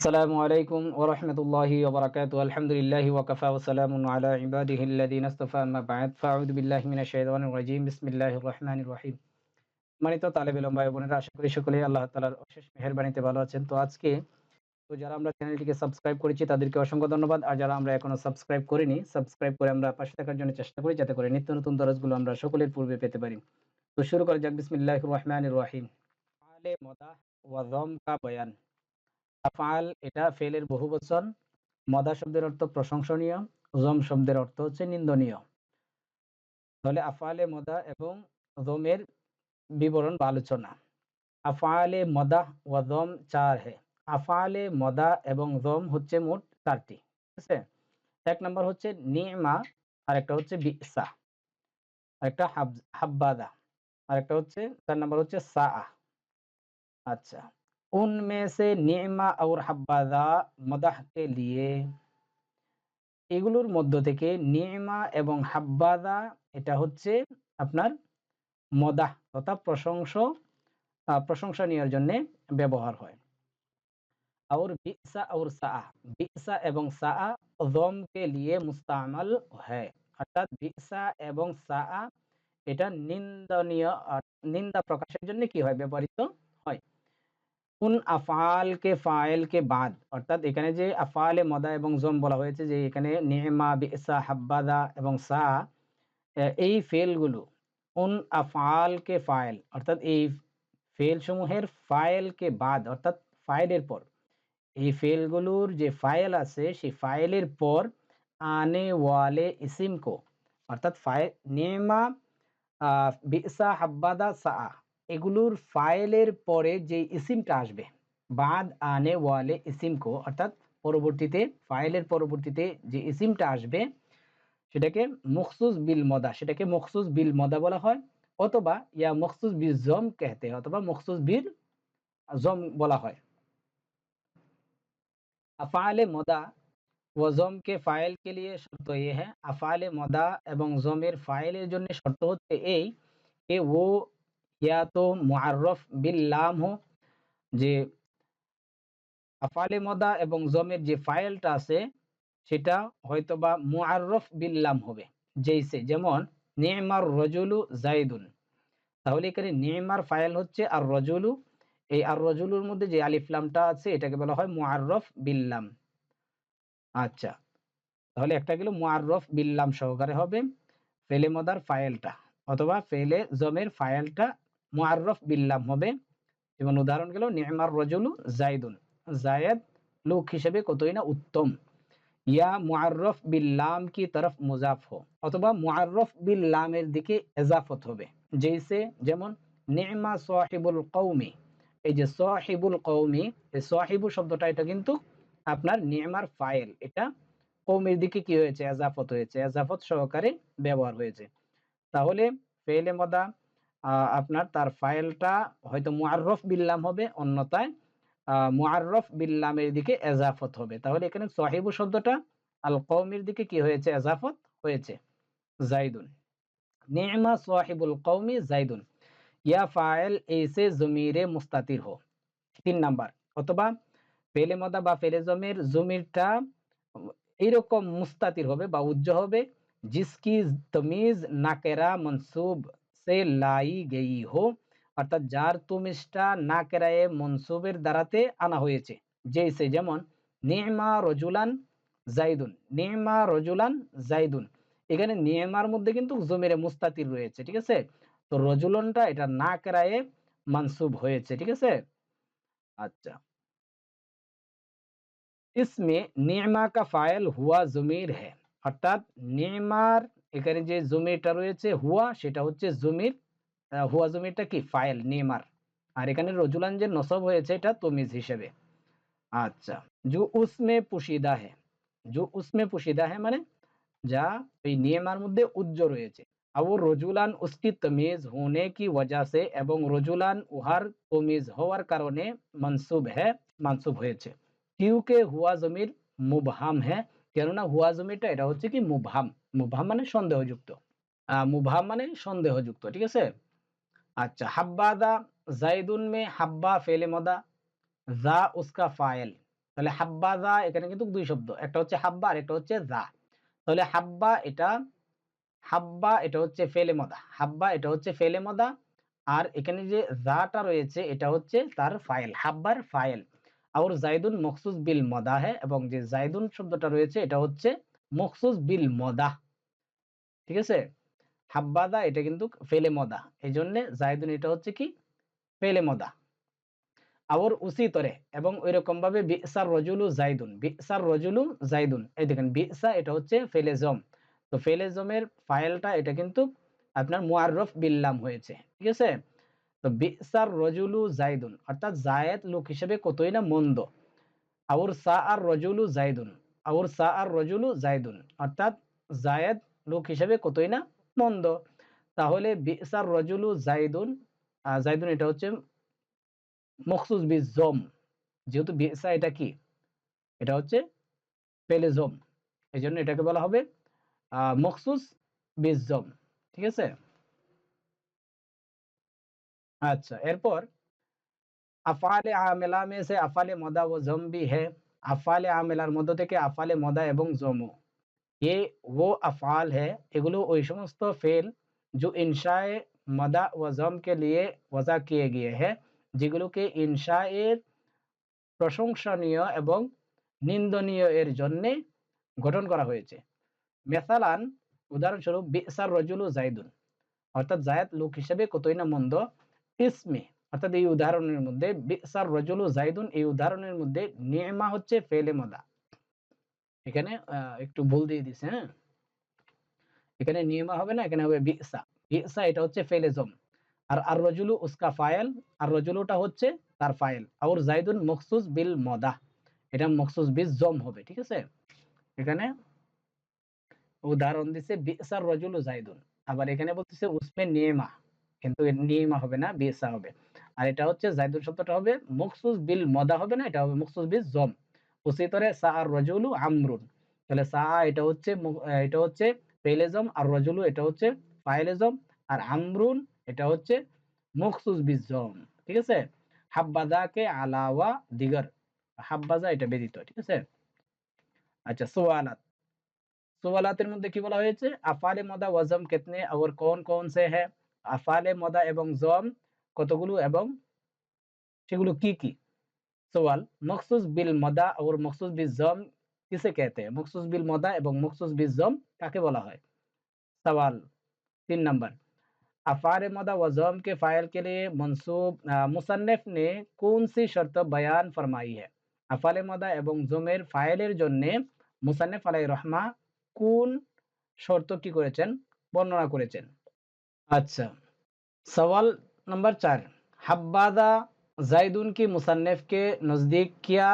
السلام عليكم ورحمة الله وبركاته الحمد لله وكفى وسلام على عباده الذين اصطفى أما بعد فأعوذ بالله من الشيطان الرجيم بسم الله الرحمن الرحيم সম্মানিত তালেব ইলম ভাই বোনেরা আশা করি সকলেই আল্লাহ তাআলার অশেষ মেহেরবানিতে ভালো আছেন তো আজকে তো যারা আমরা চ্যানেলটিকে সাবস্ক্রাইব করেছি তাদেরকে অসংখ্য ধন্যবাদ আর যারা আমরা এখনো সাবস্ক্রাইব করিনি সাবস্ক্রাইব করে আমরা পাশে থাকার জন্য চেষ্টা করি যাতে করে নিত্য নতুন দরজগুলো আমরা সকলের পূর্বে পেতে পারি তো শুরু করা যাক বিসমিল্লাহির রহমানির রহিম আলে মদা ওয়া যম কা বয়ান আফআল এটা ফেলের বহুবচন। মদা শব্দের অর্থ প্রশংসনীয়, জম শব্দের অর্থ হচ্ছে নিন্দনীয়। তাহলে আফআলে মদা এবং জমের বিবরণ বা আলোচনা। আফআলে মদা ওয়া জম চার হে। আফআলে মদা এবং জম হচ্ছে মোট চারটি, ঠিক আছে? এক নম্বর হচ্ছে নিমা আর একটা হচ্ছে বিসা। আরেকটা হাব্বাদা, আরেকটা হচ্ছে, চার নম্বর হচ্ছে সা আচ্ছা। उनमें से নিমা और হাব্বাদা মদাহ কে লিয়ে এগুলোর মধ্য থেকে নিমা এবং হাব্বাদা এটা হচ্ছে আপনার মদাহ তথা প্রশংস প্রশংসা নেওয়ার জন্য ব্যবহার হয় और बिसा और सा बिसा এবং সা জম কে লিয়ে মুস্তামাল হয় অর্থাৎ বিসা এবং সা এটা নিন্দনীয় নিন্দা প্রকাশের জন্য কি হয় ব্যবহৃত হয় উন আফালকে ফায়েলকে বাদ। অর্থাৎ এখানে যে আফালে মদা এবং জম বলা হয়েছে যে এখানে নিমা বিসা হাব্বাদা এবং সা এই ফেলগুলো উন আফআল কে ফাইল, অর্থাৎ এই ফেল সমূহের ফাইল কে বাদ, অর্থাৎ ফাইলের পর। এই ফেলগুলোর যে ফাইল আছে, সেই ফাইলের পর আনে ওয়ালে ইসিম কো, অর্থাৎ ফাইল নেমা বিসা হাব্বাদা সা এগুলোর ফাইলের পরে যে ইসিমটা আসবে, বাদ আনে ওয়ালে ইসিমকো, অর্থাৎ পরবর্তীতে, ফাইলের পরবর্তীতে যে ইসিমটা আসবে, সেটাকে মখসুস বিল মদা, সেটাকে মখসুস বিল মদা বলা হয়, অথবা ইয়া মখসুস বিল জম কেহতে, অথবা মখসুস বিল জম বলা হয়। আফালে মদা ও জমকে ফাইল কে লিয়ে শর্ত ইয়ে হ্যাঁ আফালে মদা এবং জমের ফাইলের জন্য শর্ত হচ্ছে এই, কে ও ইয়া তো মুআররফ বিল যে আফালে মদা এবং জমের যে ফাইলটা আছে, সেটা হয়তোবা মুআররফ বিল লাম হবে। যেইসে যেমন, নিমার রজুলু জাইদুন তাহলে এখানে নিমার ফাইল হচ্ছে আর রজুলু। এই আর রজুলুর মধ্যে যে আলিফলামটা আছে, এটাকে বলা হয় মুআররফ বিল্লাম আচ্ছা তাহলে একটা গেল মুআররফ বিল্লাম সহকারে হবে, ফেলে মদার ফাইলটা, অথবা ফেলে জমের ফাইলটা মুআররফ বিল্লাম হবে। যেমন উদাহরণ গেল, নিমার রজুলু জাইদুন। জায়েদ লোক হিসেবে কতই না উত্তম। ইয়া মুআররফ বিল্লাম কি তরফ মুজাফ হো? অথবা মুআররফ বিল্লামের দিকে এজাফত হবে। যেইসে যেমন, নিমা সাহিবুল কওমি। এই যে সাহিবুল কৌমি এই সাহিবু শব্দটা এটা কিন্তু আপনার নিমার ফাইল। এটা কৌমির দিকে কি হয়েছে? এজাফত হয়েছে। এজাফত সহকারে ব্যবহার হয়েছে। তাহলে ফেলে মদা আপনার তার ফাইলটা হয়তো মুআররফ বিল্লাম হবে, অন্যথায় মুআররফ বিল্লামের দিকে এজাফত হবে। তাহলে এখানে সাহিবু শব্দটা আল কওমির দিকে কি হয়েছে? এজাফত হয়েছে। জাইদুন। নি'মা সাহিবুল কওমি জাইদুন। ইয়া ফাইল এসে জমিরে মুস্তাতির হো। তিন নাম্বার। অথবা ফেলে মদা বা ফেলে জমির জমিরটা এইরকম মুস্তাতির হবে বা উজ্জ হবে। জিসকি, তমিজ, নাকেরা, মনসুব সে লাই গেই হো অর্থাৎ যার তুমিজটা নাকেরায়ে মনসুবের দ্বারাতে আনা হয়েছে যেইসে যেমন নিমা রজুলান জাইদুন নিমা রজুলান জাইদুন এখানে নিয়মার মধ্যে কিন্তু জমিরে মুস্তাতির রয়েছে, ঠিক আছে? তো রজুলনটা এটা না কেরায়ে মানসুব হয়েছে, ঠিক আছে? আচ্ছা। ইসমে নিয়মা কা ফাইল হুয়া জমির হ্যাঁ অর্থাৎ নিয়মার এখানে যে জমিটা রয়েছে, হুয়া, সেটা হচ্ছে জমির। হুয়া জমিটা কি? ফাইল নেমার আর এখানে রজুলান যে নসব হয়েছে, এটা তমিজ হিসেবে। আচ্ছা জু উসমে পুশিদা হে। জু উসমে পুশিদা হে মানে যা এই নিয়মার মধ্যে উজ্জ্ব রয়েছে। আবু রজুলান উসকি তমিজ হোনে কি ওজা সে এবং রজুলান উহার তমিজ হওয়ার কারণে মনসুব হ্যাঁ মনসুব হয়েছে। কিউকে হুয়া জমির মুবহাম হ্যাঁ কেননা হুয়া জমিটা এটা হচ্ছে কি মুবহাম। মুবহাম মানে সন্দেহযুক্ত। মুবহাম মানে সন্দেহযুক্ত, ঠিক আছে? আচ্ছা হাব্বাদা জাইদুন মে হাব্বা ফেলে মদা জা উসকা ফাইল তাহলে হাব্বা হাব্বাজা এখানে কিন্তু দুই শব্দ, একটা হচ্ছে হাব্বা আর একটা হচ্ছে জা তাহলে হাব্বা এটা হাব্বা এটা হচ্ছে ফেলে মদা, হাব্বা এটা হচ্ছে ফেলে মদা, আর এখানে যে জাটা রয়েছে, এটা হচ্ছে তার ফাইল হাব্বার ফাইল আর জাইদুন মখসুস বিল মদা হ্যাঁ এবং যে জাইদুন শব্দটা রয়েছে, এটা হচ্ছে মখসুস বিল মদা ঠিক আছে? হাব্বাদা, এটা কিন্তু ফেলে মদা এই জন্য জাইদুন, এটা হচ্ছে কি? ফেলে মদা আবার উসি তরে, এবং ওই রকম ভাবে বিসার রজুলু জাইদুন বিসার রজুলু জাইদুন। এই দেখেন, বিসা, এটা হচ্ছে ফেলেজম তো ফেলেজমের ফাইলটা, এটা কিন্তু আপনার মুআররফ বিল্লাম হয়েছে। ঠিক আছে? তো বিসার রজুলু জাইদুন। অর্থাৎ জায়েদ লোক হিসেবে কতই না মন্দ। আউর সা আর রজুলু জাইদুন। আউর সা আর রজুলু জাইদুন। অর্থাৎ জায়েদ লোক হিসেবে কতই না মন্দ। তাহলে বিসার রজুলু জাইদুন জাইদুন এটা হচ্ছে মখসুস বি জম। যেহেতু বিসা এটা কি? এটা হচ্ছে পেলেজম এই জন্য এটাকে বলা হবে মখসুস বিজম ঠিক আছে? আচ্ছা এরপর আফালে আমেলা মে সে আফালে মদা ও জম্বি হে আফালে আমেলার মধ্য থেকে আফালে মদা এবং জমো। এ ও আফাল হে এগুলো ওই সমস্ত ফেল যে ইনশায়ে মদা ও জম কে লিয়ে ওজা কিয়ে গিয়ে হে যেগুলোকে ইনশায়ের প্রশংসনীয় এবং নিন্দনীয় এর জন্যে গঠন করা হয়েছে। মেসালান, উদাহরণস্বরূপ, বিসার রজুলু জাইদুন। অর্থাৎ জায়দ লোক হিসেবে কতই না মন্দ ইসমি, অর্থাৎ এই উদাহরণের মধ্যে, বিসার রজুলু জাইদুন এই উদাহরণের মধ্যে নিয়মা হচ্ছে ফেলে মদা। এখানে একটু ভুল দিয়ে দিছে হ্যাঁ? এখানে নিয়মা হবে না, এখানে হবে বিসা। বিসা এটা হচ্ছে ফেলেজম আর আর রজুলু উসকা ফাইল আর রজুলুটা হচ্ছে তার ফাইল আর জাইদুন মখসুস বিল মদা। এটা মখসুস বিল জম হবে, ঠিক আছে? এখানে উদাহরণ দিছে বিসার রজুলু জাইদুন আবার এখানে বলতেছে উসমে নিয়মা কিন্তু নিমা হবে না বিসা হবে। আর এটা হচ্ছে জায়দুল শব্দটা হবে মকসুস বিল মদা হবে না, এটা হবে মকসুস বিল জম। উসিতরে সা আর রজুলু আমরুন। তাহলে সা এটা হচ্ছে এটা হচ্ছে পেলেজম আর রজুলু এটা হচ্ছে ফাইলেজম আর আমরুন এটা হচ্ছে মকসুস বিল জম, ঠিক আছে? হাব্বাদাকে আলাওয়া দিগর। হাব্বাজা এটা বেদিত ঠিক আছে? আচ্ছা সোয়ালাত। সোয়ালাতের মধ্যে কি বলা হয়েছে? আফালে মদা ওয়াজম কেতনে, আর কোন কোন সে হ্যাঁ আফালে মদা এবং জম কতগুলো এবং সেগুলো কি কি सवाल मखसूस बिल मदा और मखसूस बिल जम किसे कहते हैं मखसूस बिल मदा এবং मखसूस बिल जम কাকে বলা হয় सवाल तीन नंबर अफार मदा व जम के फाइल के लिए मंसूब मुसन्निफ ने कौन सी शर्त बयान फरमाई है আফালে মদা এবং জমের ফাইলের জন্য মুসান্নিফ আলাই রহমা কোন শর্ত কি করেছেন বর্ণনা করেছেন আচ্ছা सवाल नंबर चार हब्बादा जायदुन की मुसन्निफ के नज़दीक क्या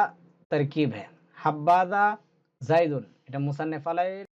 तरकीब है हब्बादा जायदुन এটা মুসান্নিফ আলাইহির